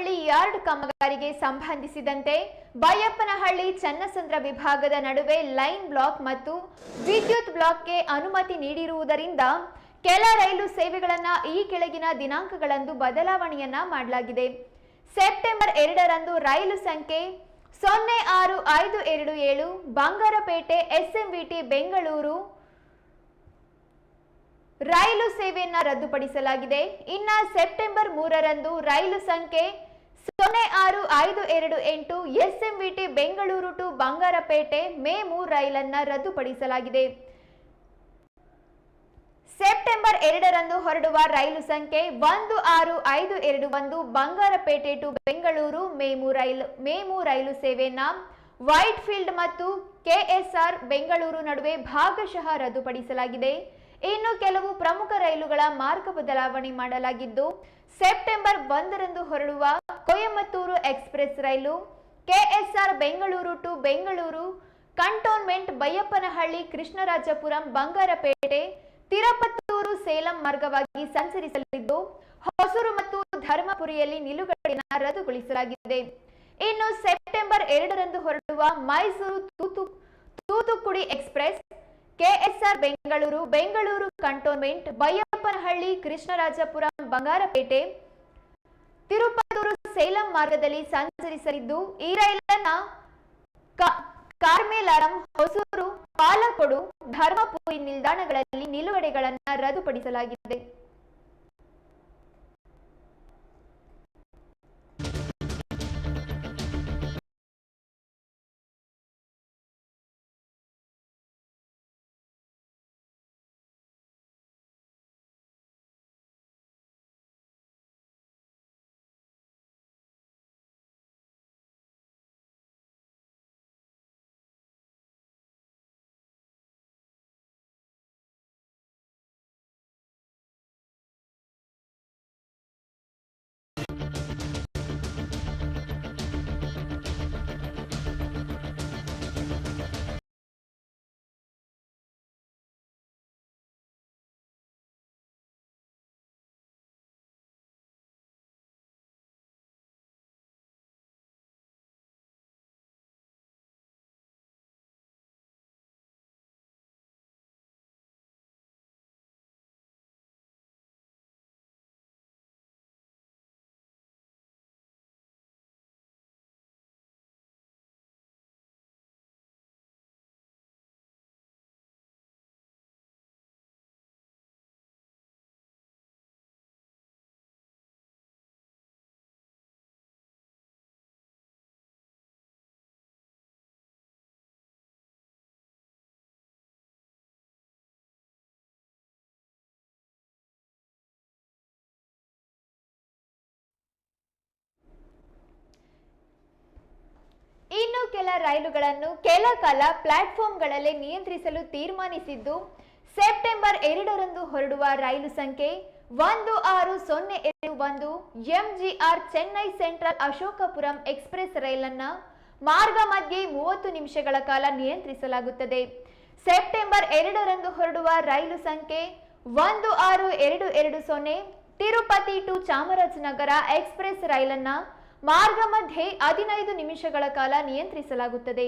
Baiyappanahalli yard ಕಾಮಗಾರಿಗೆ ಸಂಬಂಧಿಸಿದಂತೆ ಬೈಯಪ್ಪನಹಳ್ಳಿ ಚನ್ನಸಂದ್ರ ವಿಭಾಗದ ನಡುವೆ ಲೈನ್ ಬ್ಲಾಕ್ ಮತ್ತು ವಿದ್ಯುತ್ ಬ್ಲಾಕ್ಗೆ ಅನುಮತಿ ನೀಡಿರುವುದರಿಂದ ಕೆಲ ರೈಲು ಸೇವೆಗಳನ್ನ ಈ ಕೆಳಗಿನ ದಿನಾಂಕಗಳಂದು ಬದಲಾವಣೆಯನ್ನ ಮಾಡಲಾಗಿದೆ. ಸೆಪ್ಟೆಂಬರ್ ಎರಡರಂದು ರೈಲು ಸಂಖ್ಯೆ ಸೊನ್ನೆ ಆರು ಐದು ಎರಡು ಏಳು, ಬಂಗಾರಪೇಟೆ, ಎಸ್ಎಂವಿಟಿ, ಬೆಂಗಳೂರು ರೈಲು ಸೇವೆಯನ್ನ ರದ್ದುಪಡಿಸಲಾಗಿದೆ. ಇನ್ನ ಸೆಪ್ಟೆಂಬರ್ ಮೂರರಂದು ರೈಲು ಸಂಖ್ಯೆ ಸೊನ್ನೆ ಆರು ಐದು ಎರಡು ಎಂಟು SMVT Bengaluru to Bangarapete MEMU ರೈಲನ್ನ ರದ್ದುಪಡಿಸಲಾಗಿದೆ. ಸೆಪ್ಟೆಂಬರ್ ಎರಡರಂದು ಹೊರಡುವ ರೈಲು ಸಂಖ್ಯೆ ಒಂದು ಆರು ಐದು ಎರಡು ಒಂದು ಬಂಗಾರಪೇಟೆ ಟು ಬೆಂಗಳೂರು ಮೇಮು ರೈಲು ಮೇಮು ರೈಲು ಸೇವೆಯನ್ನ ವೈಟ್ ಫೀಲ್ಡ್ ಮತ್ತು ಕೆಎಸ್ಆರ್ ಬೆಂಗಳೂರು ನಡುವೆ ಭಾಗಶಃ ರದ್ದುಪಡಿಸಲಾಗಿದೆ. ಇನ್ನು ಕೆಲವು ಪ್ರಮುಖ ರೈಲುಗಳ ಮಾರ್ಗ ಬದಲಾವಣೆ ಮಾಡಲಾಗಿದ್ದು, ಸೆಪ್ಟೆಂಬರ್ ಒಂದರಂದು ಹೊರಡುವ Coimbatore express rail, KSR Bengaluru to Bengaluru, Cantonment Baiyappanahalli Krishnarajapuram Bangarapete, Tirupattur Salem ಮಾರ್ಗವಾಗಿ ಸಂಚರಿಸಲಿದ್ದು, ಹೊಸೂರು ಮತ್ತು ಧರ್ಮಪುರಿಯಲ್ಲಿ ನಿಲುಗಡೆಯನ್ನು ರದ್ದುಗೊಳಿಸಲಾಗಿದೆ. ಇನ್ನು ಸೆಪ್ಟೆಂಬರ್ ಎರಡರಂದು ಹೊರಡುವ ಮೈಸೂರು ತೂತು, Thoothukudi express KSR Bengaluru Bengaluru Cantonment, Baiyappanahalli, Krishnarajapuram, Bangarapete, Tirupattur, Salem ಮಾರ್ಗದಲ್ಲಿ ಸಂಚರಿಸಲಿದ್ದು ಈ ರೈಲನ್ನ ಕಾರ್ಮೇಲಾರಂ ಹೊಸೂರು, ಪಾಲಕೊಡು, ಧರ್ಮಪುರಿ ನಿಲ್ದಾಣಗಳಲ್ಲಿ ನಿಲುಗಡೆಗಳನ್ನು ರದ್ದುಪಡಿಸಲಾಗಿದೆ. ರೈಲುಗಳನ್ನು ಕೆಲ ಕಾಲ ಪ್ಲಾಟ್ಫಾರ್ಮ್ಗಳಲ್ಲೇ ನಿಯಂತ್ರಿಸಲು ತೀರ್ಮಾನಿಸಿದ್ದು, ಸೆಪ್ಟೆಂಬರ್ ಎರಡರಂದು ಹೊರಡುವ ರೈಲು ಸಂಖ್ಯೆ ಒಂದು ಆರು ಸೊನ್ನೆ ಎರಡು ಒಂದು MGR Chennai Central Ashokapuram express ರೈಲನ್ನ ಮಾರ್ಗ ಮಧ್ಯೆ ಮೂವತ್ತು ನಿಮಿಷಗಳ ಕಾಲ ನಿಯಂತ್ರಿಸಲಾಗುತ್ತದೆ. ಸೆಪ್ಟೆಂಬರ್ ಎರಡರಂದು ಹೊರಡುವ ರೈಲು ಸಂಖ್ಯೆ ಒಂದು ಆರು ಎರಡು ಎರಡು ಸೊನ್ನೆ ತಿರುಪತಿ ಟು ಚಾಮರಾಜನಗರ ಎಕ್ಸ್ಪ್ರೆಸ್ ರೈಲನ್ನ ಮಾರ್ಗ ಮಧ್ಯೆ ಹದಿನೈದು ನಿಮಿಷಗಳ ಕಾಲ ನಿಯಂತ್ರಿಸಲಾಗುತ್ತದೆ.